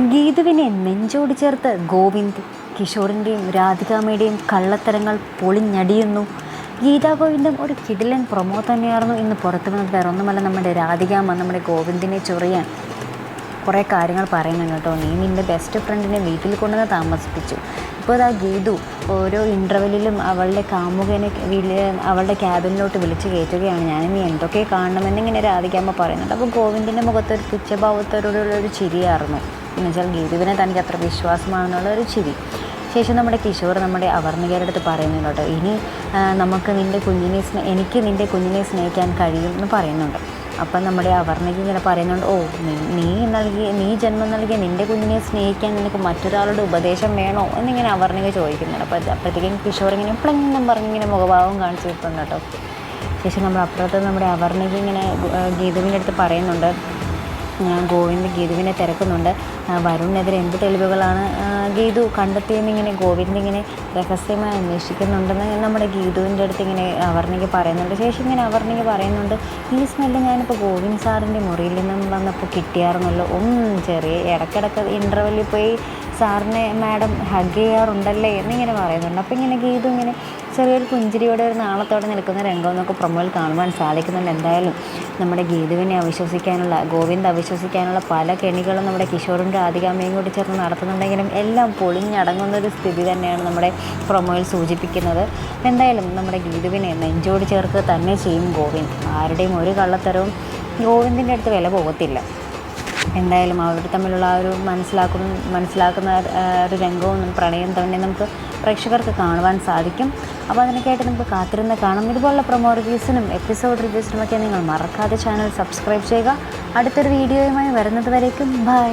ഗീതുവിനെ നെഞ്ചോട് ചേർത്ത് ഗോവിന്ദ് കിഷോറിന്റെയും രാധികാമ്മയുടെയും കള്ളത്തരങ്ങൾ പൊളിഞ്ഞടിയുന്നു. ഗീതാ ഗോവിന്ദം ഒരു കിടിലൻ പ്രൊമോ തന്നെയായിരുന്നു ഇന്ന് പുറത്തു വന്നത്. വേറെ ഒന്നുമല്ല നമ്മുടെ രാധികാമ്മ നമ്മുടെ ഗോവിന്ദിനെ ചൊറിയാൻ കുറേ കാര്യങ്ങൾ പറയുന്നുണ്ട് കേട്ടോ. നീ നിന്റെ ബെസ്റ്റ് ഫ്രണ്ടിനെ വീട്ടിൽ കൊണ്ടുവന്ന് താമസിപ്പിച്ചു. ഇപ്പോൾ അതാ ഗീതു ഓരോ ഇന്റർവെല്ലിലും അവളുടെ കാമുകനെ വീട്ടിൽ അവളുടെ ക്യാബിനിലോട്ട് വിളിച്ച് കയറ്റുകയാണ്. ഞാൻ നീ എന്തൊക്കെ കാണണമെന്നിങ്ങനെ രാധികാമ്മ പറയുന്നുണ്ട്. അപ്പോൾ ഗോവിന്ദിന്റെ മുഖത്തൊരു ഒരു പുച്ഛഭാവത്തോടുള്ള ഒരു ചിരിയായിരുന്നു. എന്ന് വെച്ചാൽ ഗീതുവിനെ തനിക്ക് അത്ര വിശ്വാസമാണെന്നുള്ള ഒരു ചിരി. ശേഷം നമ്മുടെ കിഷോർ നമ്മുടെ അവർണികയുടെ അടുത്ത് പറയുന്നുണ്ട് ഇനി നമുക്ക് നിന്റെ കുഞ്ഞിനെ സ്നേ എനിക്ക് നിന്റെ കുഞ്ഞിനെ സ്നേഹിക്കാൻ കഴിയും എന്ന് പറയുന്നുണ്ട്. അപ്പം നമ്മുടെ അവർണിക ഇങ്ങനെ പറയുന്നുണ്ട് ഓ നീ- നൽകിയ നീ ജന്മം നൽകിയ നിന്റെ കുഞ്ഞിനെ സ്നേഹിക്കാൻ നിനക്ക് മറ്റൊരാളുടെ ഉപദേശം വേണോ എന്നിങ്ങനെ അവർണിക ചോദിക്കുന്നുണ്ട്. അപ്പോൾ അപ്പോഴത്തേക്കും കിഷോർ ഇങ്ങനെ പ്ലെങ്ങും പറഞ്ഞിങ്ങനെ മുഖഭാവം കാണിച്ചു വെക്കുന്നുണ്ട് കേട്ടോ. ശേഷം നമ്മൾ അപ്പുറത്ത് നമ്മുടെ അവർണിക ഇങ്ങനെ ഗീതുവിന്റെ അടുത്ത് പറയുന്നുണ്ട് ഗോവിന്ദ് ഗീതുവിനെ തിരക്കുന്നുണ്ട്. വരുണിനെതിരെ എന്ത് തെളിവുകളാണ് ഗീതു കണ്ടെത്തിയെന്നിങ്ങനെ ഗോവിന്ദ് ഇങ്ങനെ രഹസ്യമായി അന്വേഷിക്കുന്നുണ്ടെന്ന് നമ്മുടെ ഗീതുവിന്റെ അടുത്ത് ഇങ്ങനെ അവർണിക്ക് പറയുന്നുണ്ട്. ശേഷം ഇങ്ങനെ അവർണിക്ക് പറയുന്നുണ്ട് ഈ സ്മെല്ല് ഞാനിപ്പോൾ ഗോവിന്ദ് സാറിന്റെ മുറിയിൽ നിന്നും വന്നപ്പോൾ കിട്ടിയായിരുന്നല്ലോ ഒന്നും ചെറിയ ഇടയ്ക്കിടയ്ക്ക് ഇന്റർവെല്ലിൽ പോയി സാറിനെ മാഡം ഹഗ് ചെയ്യാറുണ്ടല്ലേ? എന്നിങ്ങനെ പറയുന്നുണ്ട്. അപ്പോൾ ഇങ്ങനെ ഗീതു ഇങ്ങനെ ചെറിയൊരു പുഞ്ചിരിയോടെ ഒരു നാളത്തോടെ നിൽക്കുന്ന രംഗം എന്നൊക്കെ പ്രൊമോയിൽ കാണുവാൻ സാധിക്കുന്നുണ്ട്. എന്തായാലും നമ്മുടെ ഗീതുവിനെ അവിശ്വസിക്കാനുള്ള ഗോവിന്ദ് അവിശ്വസിക്കാനുള്ള പല കെണികളും നമ്മുടെ കിഷോറും രാധികാമ്മയും കൂടി ചേർന്ന് നടത്തുന്നുണ്ടെങ്കിലും എല്ലാം പൊളിഞ്ഞടങ്ങുന്ന ഒരു സ്ഥിതി തന്നെയാണ് നമ്മുടെ പ്രൊമോയിൽ സൂചിപ്പിക്കുന്നത്. എന്തായാലും നമ്മുടെ ഗീതുവിനെ നെഞ്ചോട് ചേർക്ക് തന്നെ ചെയ്യും ഗോവിന്ദ്. ആരുടെയും ഒരു കള്ളത്തരവും ഗോവിന്ദിന്റെ അടുത്ത് വില പോകത്തില്ല. എന്തായാലും അവർ തമ്മിലുള്ള ആ ഒരു മനസ്സിലാക്കുന്ന മനസ്സിലാക്കുന്ന ഒരു രംഗവും പ്രണയം തന്നെ നമുക്ക് പ്രേക്ഷകർക്ക് കാണുവാൻ സാധിക്കും. അപ്പോൾ അതിനൊക്കെയായിട്ട് നമുക്ക് കാത്തിരുന്ന് കാണാം. ഇതുപോലുള്ള പ്രൊമോ റിവ്യൂസിനും എപ്പിസോഡ് റിവ്യൂസിനുമൊക്കെ നിങ്ങൾ മറക്കാതെ ചാനൽ സബ്സ്ക്രൈബ് ചെയ്യുക. അടുത്തൊരു വീഡിയോയുമായി വരുന്നത് വരേക്കും. ബൈ